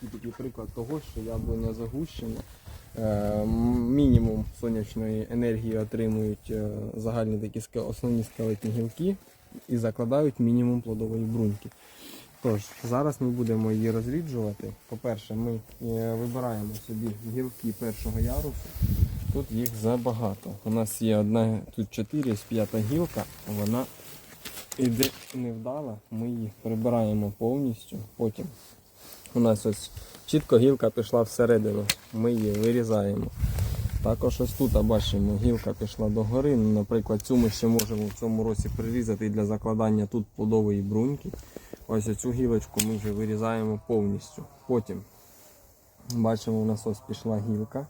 Такий приклад того, що яблуня загущена. Е, Мінімум сонячної енергії отримують е, загальні такі основні скелетні гілки і закладають мінімум плодової бруньки. Тож, зараз ми будемо її розріджувати. По-перше, ми е, вибираємо собі гілки першого ярусу. Тут їх забагато. У нас є одна, тут 4, з п'ята гілка, вона іде невдала, ми її прибираємо повністю. Потім у нас ось чітко гілка пішла всередину, ми її вирізаємо. Також ось тут бачимо, гілка пішла догори. Ну, Наприклад, цю ми ще можемо в цьому році прирізати для закладання тут плодової бруньки. Ось цю гілочку ми вже вирізаємо повністю. Потім бачимо, у нас ось пішла гілка.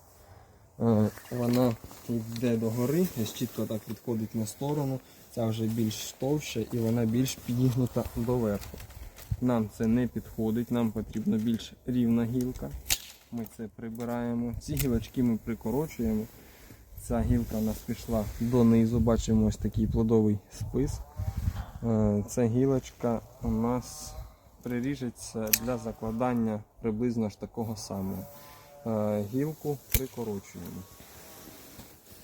Е, Вона йде догори, ось чітко так відходить на сторону. Ця вже більш товща і вона більш підігнута доверху. Нам це не підходить, нам потрібна більш рівна гілка. Ми це прибираємо. Ці гілочки ми прикорочуємо. Ця гілка у нас пішла донизу, бачимо ось такий плодовий спис. Е, Ця гілочка у нас приріжеться для закладання приблизно ж такого самого. Е, Гілку прикорочуємо.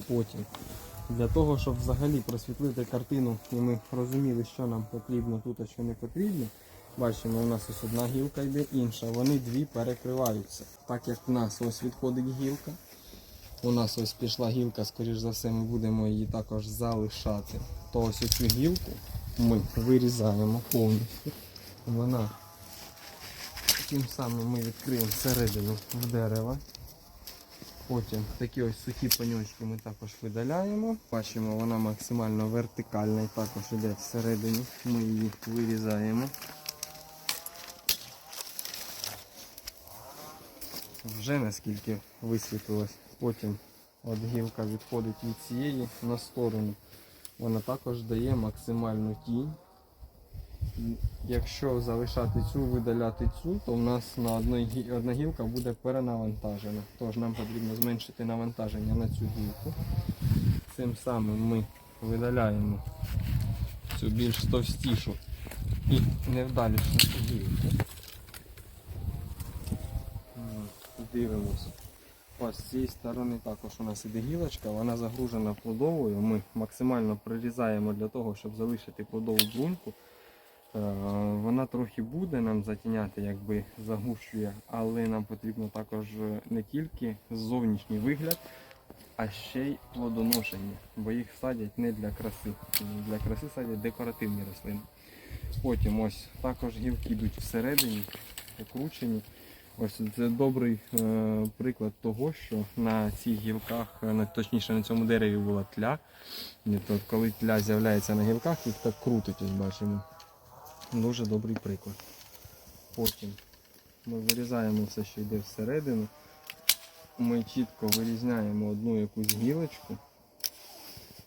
Потім, для того, щоб взагалі просвітлити картину і ми розуміли, що нам потрібно тут, а що не потрібно, бачимо, у нас ось одна гілка йде, інша. Вони дві перекриваються. Так як в нас ось відходить гілка, у нас ось пішла гілка, скоріш за все, ми будемо її також залишати. То ось цю гілку ми вирізаємо повністю. Вона тим самим ми відкриємо всередину в дерево. Потім такі ось сухі паньочки ми також видаляємо. Бачимо, вона максимально вертикальна і також йде всередині. Ми її вирізаємо. Вже наскільки висвітлилось. Потім от гілка відходить від цієї на сторону. Вона також дає максимальну тінь. Якщо залишати цю, видаляти цю, то в нас на одній одна гілка буде перенавантажена. Тож нам потрібно зменшити навантаження на цю гілку. Цим самим ми видаляємо цю більш товстішу і невдалішу гілку. Дивимося. Ось з цієї сторони також у нас іде гілочка, вона загружена плодовою. Ми максимально прирізаємо для того, щоб залишити плодову бруньку. Е, Вона трохи буде нам затіняти, якби загущує, але нам потрібно також не тільки зовнішній вигляд, а ще й плодоношення, бо їх садять не для краси. Для краси садять декоративні рослини. Потім ось також гілки йдуть всередині, покручені. Ось це добрий е, приклад того, що на цих гілках, е, на- точніше на цьому дереві була тля. То, коли тля з'являється на гілках, їх так крутить, ось бачимо. Дуже добрий приклад. Потім ми вирізаємо все, що йде всередину. Ми чітко вирізняємо одну якусь гілочку.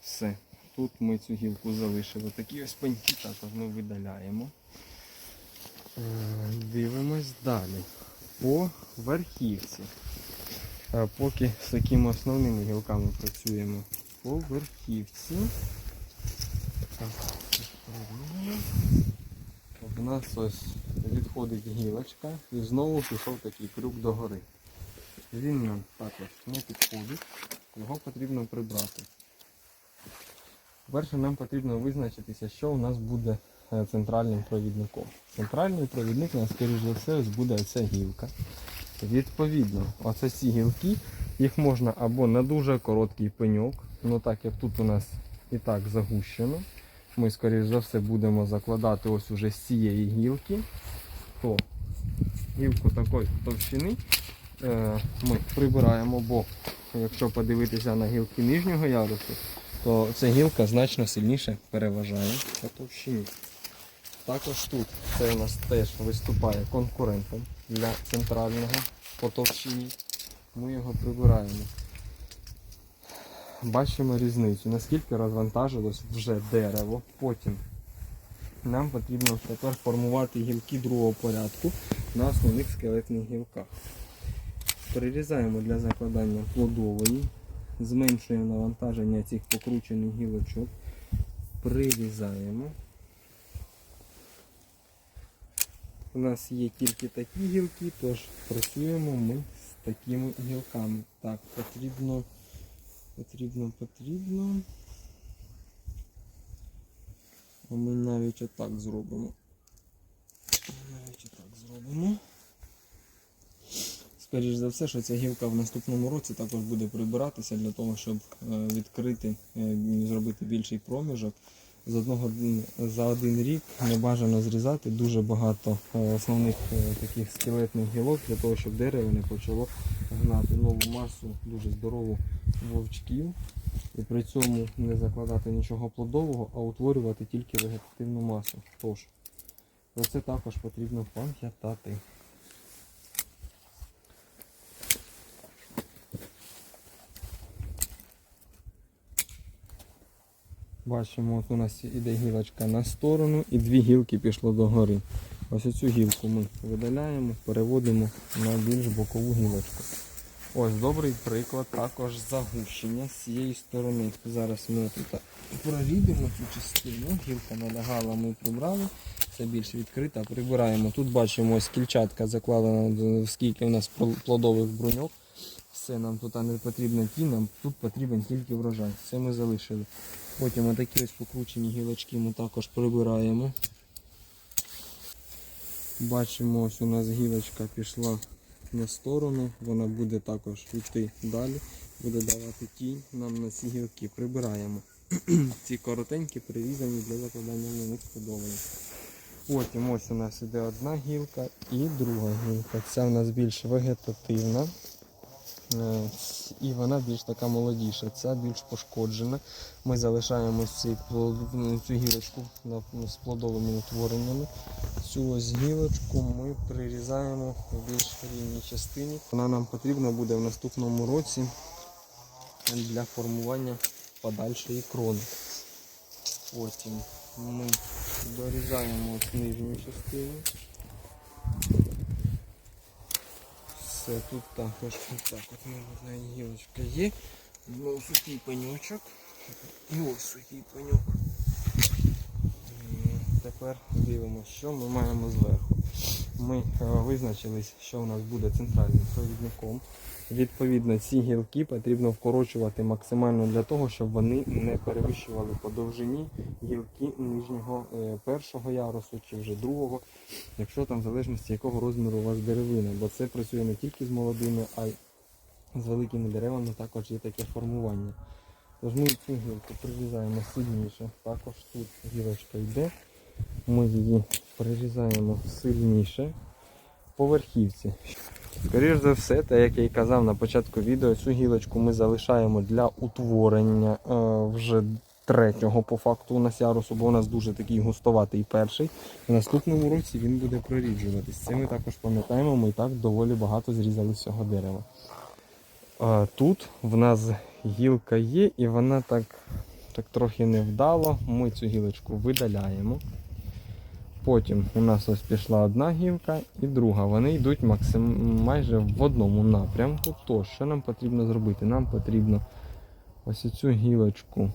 Все. Тут ми цю гілку залишили. Такі ось пеньки також ми видаляємо. Е, Дивимось далі. По верхівці. Поки з такими основними гілками працюємо. По верхівці. В нас ось відходить гілочка і знову пішов такий крюк догори. Він нам також не підходить, його потрібно прибрати. Перше нам потрібно визначитися, що у нас буде центральним провідником. Центральний провідник у нас, скоріш за все, буде оця гілка. Відповідно, оце ці гілки, їх можна або на дуже короткий пеньок, ну так як тут у нас і так загущено, ми, скоріш за все, будемо закладати ось уже з цієї гілки, то гілку такої товщини е, ми прибираємо, бо якщо подивитися на гілки нижнього ярусу, то ця гілка значно сильніше переважає по товщині. Також тут це у нас теж виступає конкурентом для центрального по. Ми його прибираємо. Бачимо різницю, наскільки розвантажилось вже дерево. Потім нам потрібно тепер формувати гілки другого порядку на основних скелетних гілках. Прирізаємо для закладання плодової, зменшуємо навантаження цих покручених гілочок, прирізаємо. У нас є тільки такі гілки, тож працюємо ми з такими гілками. Так, потрібно, потрібно, потрібно. А ми навіть отак зробимо. Навіть отак зробимо. Скоріше за все, що ця гілка в наступному році також буде прибиратися для того, щоб е, відкрити, е, зробити більший проміжок. З одного за один рік не бажано зрізати дуже багато е, основних е, таких скелетних гілок для того, щоб дерево не почало гнати нову масу, дуже здорову вовчків. І при цьому не закладати нічого плодового, а утворювати тільки вегетативну масу. Тож, про це також потрібно пам'ятати. Бачимо, от у нас іде гілочка на сторону і дві гілки пішло догори. Ось цю гілку ми видаляємо, переводимо на більш бокову гілочку. Ось добрий приклад також загущення з цієї сторони. Зараз ми тут прорідимо цю частину. Гілка налягала, ми прибрали. Це більш відкрита, прибираємо. Тут бачимо ось кільчатка закладена, скільки у нас плодових бруньок. Все, нам тут не потрібно ті, нам тут потрібен тільки врожай. Це ми залишили. Потім отакі ось покручені гілочки ми також прибираємо. Бачимо, ось у нас гілочка пішла на сторону, вона буде також йти далі, буде давати тінь нам на ці гілки. Прибираємо. ці коротенькі прирізані для закладання на них подобається. Потім ось у нас іде одна гілка і друга гілка. Ця у нас більш вегетативна. Е, І вона більш така молодіша, ця більш пошкоджена. Ми залишаємо цю гілочку з плодовими утвореннями. Цю ось гілочку ми прирізаємо в більш рівній частині. Вона нам потрібна буде в наступному році для формування подальшої крони. Потім ми дорізаємо нижню частину. Все, тут також так от одна гілочка є. Ну, сухий пеньочок. І ось сухий пеньок. Тепер дивимося, що ми маємо зверху. Ми е, визначились, що у нас буде центральним провідником. Відповідно, ці гілки потрібно вкорочувати максимально для того, щоб вони не перевищували по довжині гілки нижнього е, першого ярусу чи вже другого, якщо там в залежності якого розміру у вас деревина, бо це працює не тільки з молодими, а й з великими деревами також є таке формування. Тож ми цю гілку прирізаємо сильніше. Також тут гілочка йде. Ми її прирізаємо сильніше по верхівці. Скоріше за все, так як я і казав на початку відео, цю гілочку ми залишаємо для утворення е, вже третього по факту у нас ярусу, бо у нас дуже такий густоватий перший. В наступному році він буде проріджуватись. Це ми також пам'ятаємо, ми і так доволі багато зрізали з цього дерева. А, тут в нас гілка є і вона так, так трохи невдало. Ми цю гілочку видаляємо. Потім у нас ось пішла одна гілка і друга. Вони йдуть максим... майже в одному напрямку. Тож, що нам потрібно зробити? Нам потрібно ось цю гілочку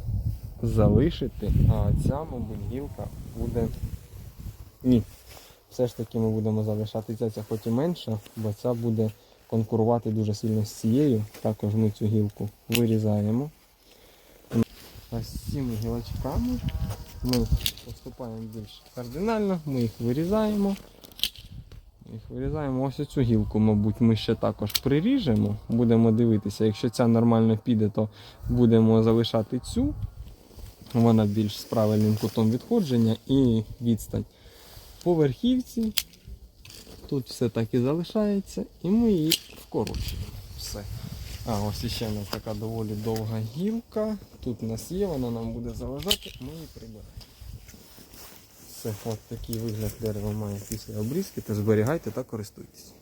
залишити, а ця, мабуть, гілка буде. Ні. Все ж таки ми будемо залишати ця, ця хоч і менша, бо ця буде конкурувати дуже сильно з цією. Також ми цю гілку вирізаємо. Ось цими гілочками ми поступаємо більш кардинально, ми їх вирізаємо. Їх вирізаємо. Ось цю гілку, мабуть, ми ще також приріжемо. Будемо дивитися. Якщо ця нормально піде, то будемо залишати цю. Вона більш з правильним кутом відходження і відстань. По верхівці тут все так і залишається, і ми її вкорочуємо. Все. А, ось ще у нас така доволі довга гілка. Тут у нас є, вона нам буде заважати, ми її прибираємо. Все, от такий вигляд дерева має після обрізки, то зберігайте та користуйтесь.